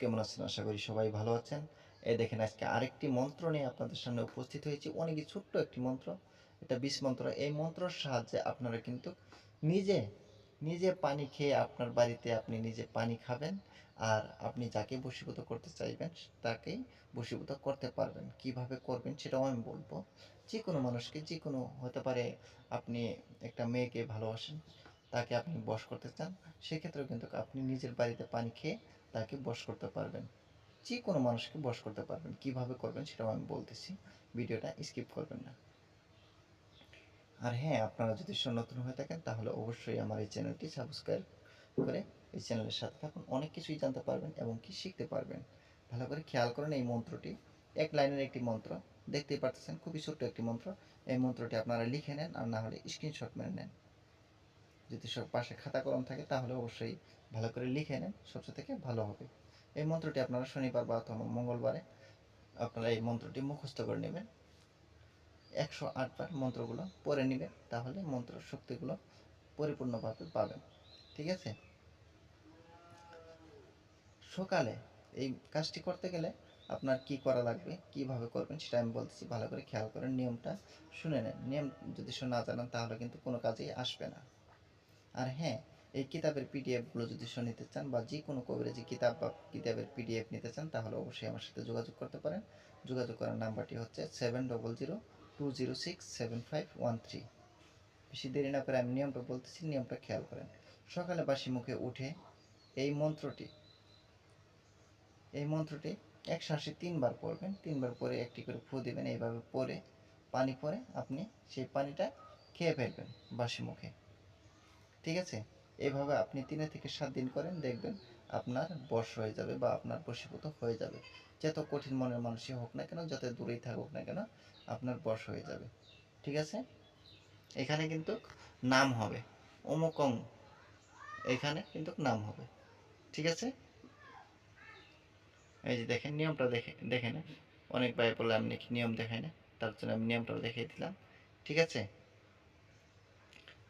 কেমন আছেন? আশা করি সবাই ভালো আছেন। এই দেখেন, আজকে আরেকটি মন্ত্র নিয়ে আপনাদের সামনে উপস্থিত হয়েছি। অনেকই ছোট্ট একটি মন্ত্র। এটা বিষ মন্ত্র। এই মন্ত্রের সাহায্যে আপনারা কিন্তু নিজে নিজে পানি খেয়ে আপনার বাড়িতে আপনি নিজে পানি খাবেন আর আপনি যাকে বশীভূত করতে চাইবেন, তাকেই বশীভূত করতে পারবেন। কীভাবে করবেন সেটাও আমি বলব। যে কোনো মানুষকে যে কোনো হতে পারে আপনি একটা মেয়েকে ভালোবাসেন, তাকে আপনি বশ করতে চান, সেক্ষেত্রেও কিন্তু আপনি নিজের বাড়িতে পানি খেয়ে তাকে বশ করতে পারবেন। যে কোনো মানুষকে বশ করতে পারবেন। কীভাবে করবেন সেটাও আমি বলতেছি। ভিডিওটা স্কিপ করবেন না। আর হ্যাঁ আপনারা যদি নতুন হয়ে থাকেন, তাহলে অবশ্যই আমার এই চ্যানেলটি সাবস্ক্রাইব করে এই চ্যানেলের সাথে থাকুন। অনেক কিছুই জানতে পারবেন এবং কি শিখতে পারবেন। ভালো করে খেয়াল করেন এই মন্ত্রটি। এক লাইনের একটি মন্ত্র। দেখতেই পাচ্ছেন খুবই ছোট্ট একটি মন্ত্র। এই মন্ত্রটি আপনারা লিখে নেন আর না হলে স্ক্রিনশট মেরে নেন। যদি সব পাশে খাতা কলম থাকে, তাহলে অবশ্যই ভালো করে লিখে নেন, সবচেয়ে থেকে ভালো হবে। এই মন্ত্রটি আপনারা শনিবার বা অথবা মঙ্গলবারে আপনারা এই মন্ত্রটি মুখস্থ করে নেবেন। একশো আটবার মন্ত্রগুলো পড়ে নেবেন, তাহলে মন্ত্র শক্তিগুলো পরিপূর্ণভাবে পাবেন। ঠিক আছে? সকালে এই কাজটি করতে গেলে আপনার কি করা লাগবে, কীভাবে করবেন সেটা আমি বলতেছি। ভালো করে খেয়াল করেন নিয়মটা শুনে নেন। নিয়ম যদি না জানেন তাহলে কিন্তু কোনো কাজেই আসবে না। আর হ্যাঁ এই কিতাবের পিডিএফগুলো যদি নিতে চান বা যে কোনো কবিরাজি কিতাব বা কিতাবের পিডিএফ নিতে চান, তাহলে অবশ্যই আমার সাথে যোগাযোগ করতে পারেন। যোগাযোগ করার নাম্বারটি হচ্ছে seven double zero two zero six seven five one three বেশি দেরি না করে আমি নিয়মটা বলতেছি, নিয়মটা খেয়াল করেন। সকালে বাসি মুখে উঠে এই মন্ত্রটি এই মন্ত্রটি এক শ্বাসে তিনবার পড়বেন, তিনবার পরে একটি করে ফু দিবেন, এইভাবে পরে, পানি পরে আপনি সেই পানিটা খেয়ে ফেলবেন বাসি মুখে। ঠিক আছে? এইভাবে আপনি তিনে থেকে সাত দিন করেন, দেখবেন আপনার বশ হয়ে যাবে বা আপনার বশীভূত হয়ে যাবে। যত কঠিন মনের মানুষই হোক না কেন, যত দূরেই থাকুক না কেন, আপনার বশ হয়ে যাবে। ঠিক আছে? এখানে কিন্তু নাম হবে। অমুকং, এখানে কিন্তু নাম হবে। ঠিক আছে? এই যে দেখেন, নিয়মটা দেখে দেখে নেন অনেক ভাই বলে আমি নিয়ম দেখাই না, তার জন্য আমি নিয়মটা দেখিয়ে দিলাম। ঠিক আছে?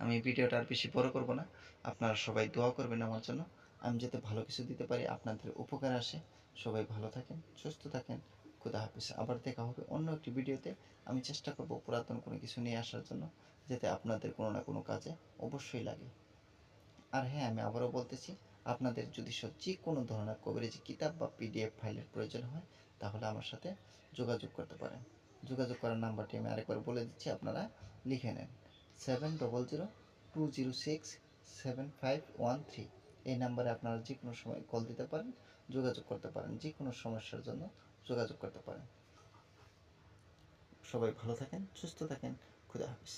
আমি ভিডিওটা আর বেশি বড় করব না। আপনারা সবাই দোয়া করবেন আমার জন্য। আমি যাতে ভালো কিছু দিতে পারি, আপনাদের উপকার আসে। সবাই ভালো থাকেন, সুস্থ থাকেন। খুদা হাফিজ। আবার দেখা হবে অন্য একটি ভিডিওতে। আমি চেষ্টা করব পুরাতন কোনো কিছু নিয়ে আসার জন্য, যাতে আপনাদের কোনো না কোনো কাজে অবশ্যই লাগে। আর হ্যাঁ আমি আবারও বলতেছি, আপনাদের যদি সব যে কোনো ধরনের কভারেজ কিতাব বা পিডিএফ ফাইলের প্রয়োজন হয়, তাহলে আমার সাথে যোগাযোগ করতে পারেন। যোগাযোগ করার নাম্বারটি আমি আরেকবার বলে দিচ্ছি, আপনারা লিখে নেন। Seven double zero two zero six seven five one three এই নাম্বারে আপনারা যে কোনো সময় কল দিতে পারেন, যোগাযোগ করতে পারেন, যে কোনো সমস্যার জন্য যোগাযোগ করতে পারেন। সবাই ভালো থাকেন, সুস্থ থাকেন, খুদা হাফিজ।